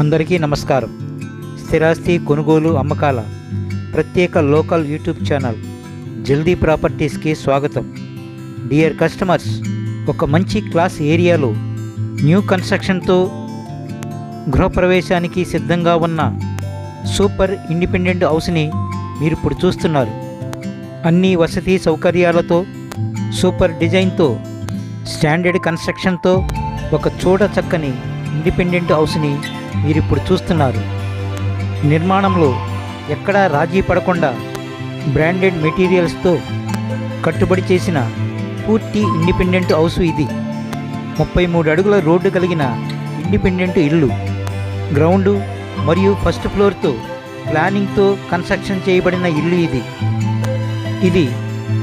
అందరికీ నమస్కారం. స్థిరాస్తి కొనుగోలు అమ్మకాల ప్రత్యేక లోకల్ యూట్యూబ్ ఛానల్ జల్దీ ప్రాపర్టీస్కి స్వాగతం. డియర్ కస్టమర్స్ ఒక మంచి క్లాస్ ఏరియాలో న్యూ కన్స్ట్రక్షన్తో గృహప్రవేశానికి సిద్ధంగా ఉన్న సూపర్ ఇండిపెండెంట్ హౌస్ని మీరు ఇప్పుడు చూస్తున్నారు. అన్ని వసతి సౌకర్యాలతో సూపర్ డిజైన్తో స్టాండర్డ్ కన్స్ట్రక్షన్తో ఒక చూడ చక్కని ఇండిపెండెంట్ హౌస్ని మీరు ఇప్పుడు చూస్తున్నారు. నిర్మాణంలో ఎక్కడా రాజీ పడకుండా బ్రాండెడ్ మెటీరియల్స్తో కట్టుబడి చేసిన పూర్తి ఇండిపెండెంట్ హౌస్ ఇది. ముప్పై మూడు అడుగుల రోడ్డు కలిగిన ఇండిపెండెంట్ ఇల్లు. గ్రౌండు మరియు ఫస్ట్ ఫ్లోర్తో ప్లానింగ్తో కన్స్ట్రక్షన్ చేయబడిన ఇల్లు ఇది. ఇది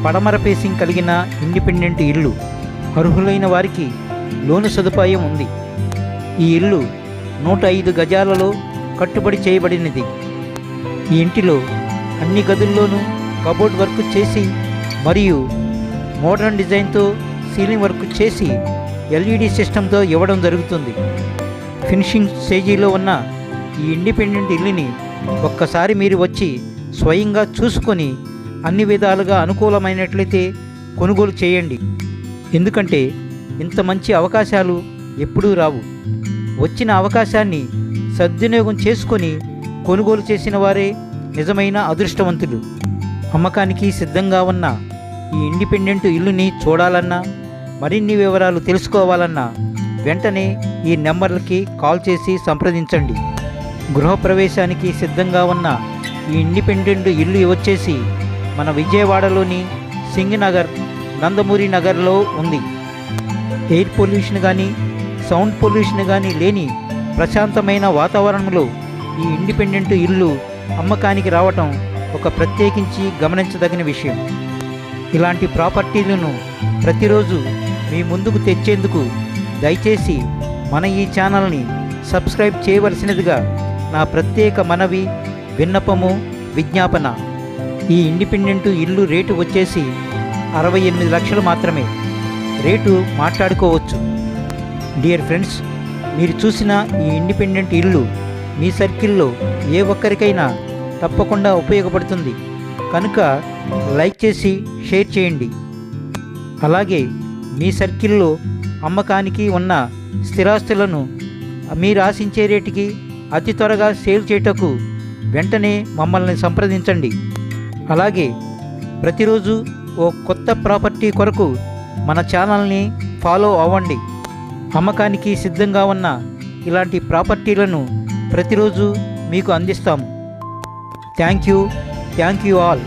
పడమర ఫేసింగ్ కలిగిన ఇండిపెండెంట్ ఇల్లు. అర్హులైన వారికి లోను సదుపాయం ఉంది. ఈ ఇల్లు నూట ఐదు గజాలలో కట్టుబడి చేయబడినది. ఈ ఇంటిలో అన్ని గదుల్లోనూ కబోర్డ్ వర్క్ చేసి మరియు మోడర్న్ డిజైన్తో సీలింగ్ వర్క్ చేసి ఎల్ఈడి సిస్టంతో ఇవ్వడం జరుగుతుంది. ఫినిషింగ్ స్టేజీలో ఉన్న ఈ ఇండిపెండెంట్ ఇల్లుని ఒక్కసారి మీరు వచ్చి స్వయంగా చూసుకొని అన్ని విధాలుగా అనుకూలమైనట్లయితే కొనుగోలు చేయండి. ఎందుకంటే ఇంత మంచి అవకాశాలు ఎప్పుడూ రావు. వచ్చిన అవకాశాన్ని సద్వినియోగం చేసుకొని కొనుగోలు చేసిన వారే నిజమైన అదృష్టవంతులు. అమ్మకానికి సిద్ధంగా ఉన్న ఈ ఇండిపెండెంట్ ఇల్లుని చూడాలన్నా మరిన్ని వివరాలు తెలుసుకోవాలన్నా వెంటనే ఈ నెంబర్లకి కాల్ చేసి సంప్రదించండి. గృహప్రవేశానికి సిద్ధంగా ఉన్న ఈ ఇండిపెండెంట్ ఇల్లు వచ్చేసి మన విజయవాడలోని సింగనగర్ నందమూరి నగర్లో ఉంది. ఎయిర్ పొల్యూషన్ కానీ సౌండ్ పొల్యూషన్ కానీ లేని ప్రశాంతమైన వాతావరణంలో ఈ ఇండిపెండెంట్ ఇల్లు అమ్మకానికి రావటం ఒక ప్రత్యేకించి గమనించదగిన విషయం. ఇలాంటి ప్రాపర్టీలను ప్రతిరోజు మీ ముందుకు తెచ్చేందుకు దయచేసి మన ఈ ఛానల్ని సబ్స్క్రైబ్ చేయవలసినదిగా నా ప్రత్యేక మనవి విన్నపము విజ్ఞాపన. ఈ ఇండిపెండెంట్ ఇల్లు రేటు వచ్చేసి అరవై ఎనిమిది లక్షలు మాత్రమే. రేటు మాట్లాడుకోవచ్చు. డియర్ ఫ్రెండ్స్ మీరు చూసిన ఈ ఇండిపెండెంట్ ఇల్లు మీ సర్కిల్లో ఏ ఒక్కరికైనా తప్పకుండా ఉపయోగపడుతుంది. కనుక లైక్ చేసి షేర్ చేయండి. అలాగే మీ సర్కిల్లో అమ్మకానికి ఉన్న స్థిరాస్తులను మీరు ఆశించే రేటుకి అతి త్వరగా సేల్ చేయటకు వెంటనే మమ్మల్ని సంప్రదించండి. అలాగే ప్రతిరోజు ఓ కొత్త ప్రాపర్టీ కొరకు మన ఛానల్ని ఫాలో అవ్వండి. అమ్మకానికి సిద్ధంగా ఉన్న ఇలాంటి ప్రాపర్టీలను ప్రతిరోజు మీకు అందిస్తాము. Thank you. Thank you all.